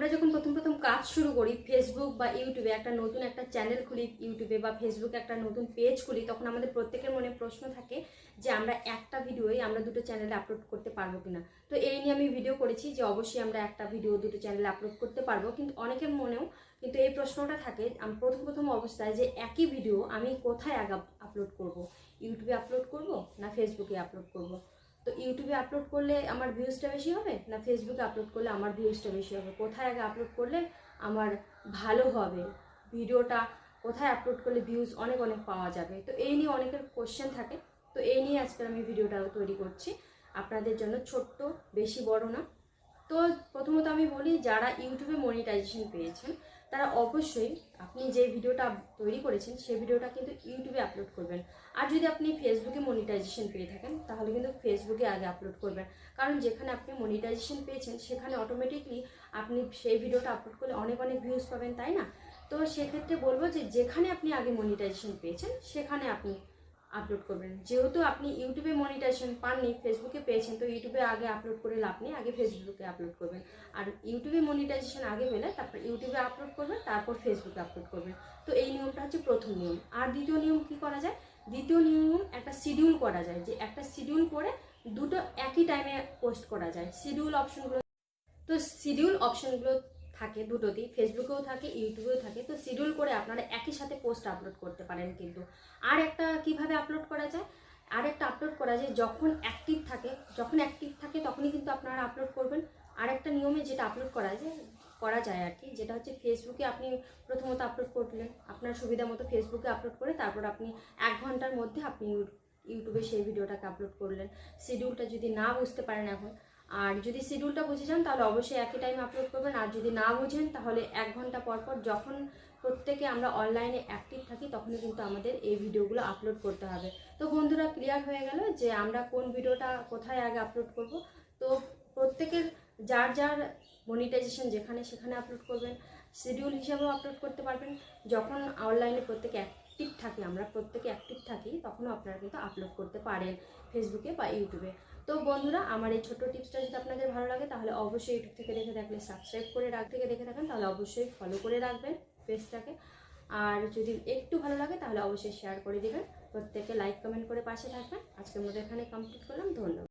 আমরা যখন প্রথম প্রথম কাজ শুরু করি ফেসবুক বা ইউটিউবে একটা নতুন একটা চ্যানেল খুলি ইউটিউবে বা ফেসবুকে একটা নতুন পেজ খুলি, তখন আমাদের প্রত্যেকের মনে প্রশ্ন থাকে যে আমরা একটা ভিডিওই আমরা দুটো চ্যানেলে আপলোড করতে পারব কিনা। তো এই নিয়ে আমি ভিডিও করেছি যে অবশ্যই আমরা একটা ভিডিও দুটো চ্যানেলে আপলোড করতে পারব। কিন্তু অনেকের মনেও কিন্তু এই প্রশ্নটা থাকে, আমি, প্রথম প্রথম অবস্থায় যে একই ভিডিও আমি কোথায় আগে আপলোড করব? ইউটিউবে আপলোড করব না ফেসবুকে আপলোড করব? তো ইউটিউবে আপলোড করলে আমার ভিউজটা বেশি হবে? না ফেসবুকে আপলোড করলে আমার ভিউজটা বেশি হবে? কোথায় আগে আপলোড করলে আমার ভালো হবে? ভিডিওটা কোথায় আপলোড করলে ভিউজ অনেক অনেক পাওয়া যাবে? তো এই নিয়ে অনেকের কোশ্চেন থাকে। তো এই নিয়ে আজকে আমি ভিডিওটা তৈরি করছি। আপনাদের জন্য ছোট্ট, বেশি বড় না। তো প্রথমত আমি বলি, যারা ইউটিউবে মনিটাইজেশন পেয়েছেন, তারা অবশ্যই আপনি যে ভিডিওটা তৈরি করেছেন সেই ভিডিওটা কিন্তু ইউটিউবে আপলোড করবেন। আর যদি আপনি ফেসবুকে মনিটাইজেশন পেয়ে থাকেন, তাহলে কিন্তু ফেসবুকে আগে আপলোড করবেন। কারণ যেখানে আপনি মনিটাইজেশন পেয়েছেন, সেখানে অটোমেটিকলি আপনি সেই ভিডিওটা আপলোড করলে অনেক অনেক ভিউজ পাবেন, তাই না? তো সেক্ষেত্রে বলব যে, যেখানে আপনি আগে মনিটাইজেশন পেয়েছেন, সেখানে আপনি আপলোড করবেন। যেহেতু আপনি ইউটিউবে মনিটাইজেশন পাননি ফেসবুকে পেয়েছেন, তো ইউটিউবে আগে আপলোড করে লাভ নেই, আগে ফেসবুকে আপলোড করবেন। আর ইউটিউবে মনিটাইজেশন আগে পেলে তারপর ইউটিউবে আপলোড করবেন, তারপর ফেসবুকে আপলোড করবেন। তো এই নিয়মটা হচ্ছে প্রথম নিয়ম। আর দ্বিতীয় নিয়ম কি করা যায়? দ্বিতীয় নিয়ম একটা শিডিউল করা যায়, যে একটা শিডিউল করে দুটো একই টাইমে পোস্ট করা যায়। শিডিউল অপশনগুলো তো শিডিউল অপশনগুলো থাকে দুটোতেই ফেসবুকেও থাকে ইউটিউবেও থাকে। তো শিডিউল করে আপনারা একই সাথে পোস্ট আপলোড করতে পারেন কিন্তু। আর একটা কীভাবে আপলোড করা যায়? আর একটা আপলোড করা যায় যখন অ্যাক্টিভ থাকে। যখন অ্যাক্টিভ থাকে তখনই কিন্তু আপনারা আপলোড করবেন। আর একটা নিয়মে যেটা আপলোড করা যায় করা যায় আর কি, যেটা হচ্ছে ফেসবুকে আপনি প্রথমত আপলোড করলেন। আপনার সুবিধা মতো ফেসবুকে আপলোড করে তারপর আপনি এক ঘণ্টার মধ্যে আপনি ইউটিউবে সেই ভিডিওটাকে আপলোড করলেন। শিডিউলটা যদি না বুঝতে পারেন এখন আর যদি শিডিউলটা বুঝে যান, তাহলে অবশ্যই একই টাইমে আপলোড করবেন। আর যদি না বুঝেন, তাহলে এক ঘণ্টা পর পর যখন প্রত্যেকে আমরা অনলাইনে অ্যাক্টিভ থাকি, তখনই কিন্তু আমাদের এই ভিডিওগুলো আপলোড করতে হবে। তো বন্ধুরা ক্লিয়ার হয়ে গেল যে আমরা কোন ভিডিওটা কোথায় আগে আপলোড করব? তো প্রত্যেকের যার যার মনিটাইজেশন যেখানে সেখানে আপলোড করবেন। শিডিউল হিসাবেও আপলোড করতে পারবেন। যখন অনলাইনে প্রত্যেকে অ্যাক্টিভ থাকি, আমরা প্রত্যেকে অ্যাক্টিভ থাকি, তখনও আপনারা কিন্তু আপলোড করতে পারেন ফেসবুকে বা ইউটিউবে তো বন্ধুরা, আমার এই ছোট্ট টিপসটা যদি আপনাদের ভালো লাগে, তাহলে অবশ্যই ইউটিউব থেকে দেখে থাকলে সাবস্ক্রাইব করে রাখ, থেকে দেখে থাকেন, তাহলে অবশ্যই ফলো করে রাখবেন পেজটাকে আর যদি একটু ভালো লাগে, তাহলে অবশ্যই শেয়ার করে দিবেন। প্রত্যেকে লাইক কমেন্ট করে পাশে থাকবেন। আজকের মতো এখানে কমপ্লিট করলাম। ধন্যবাদ।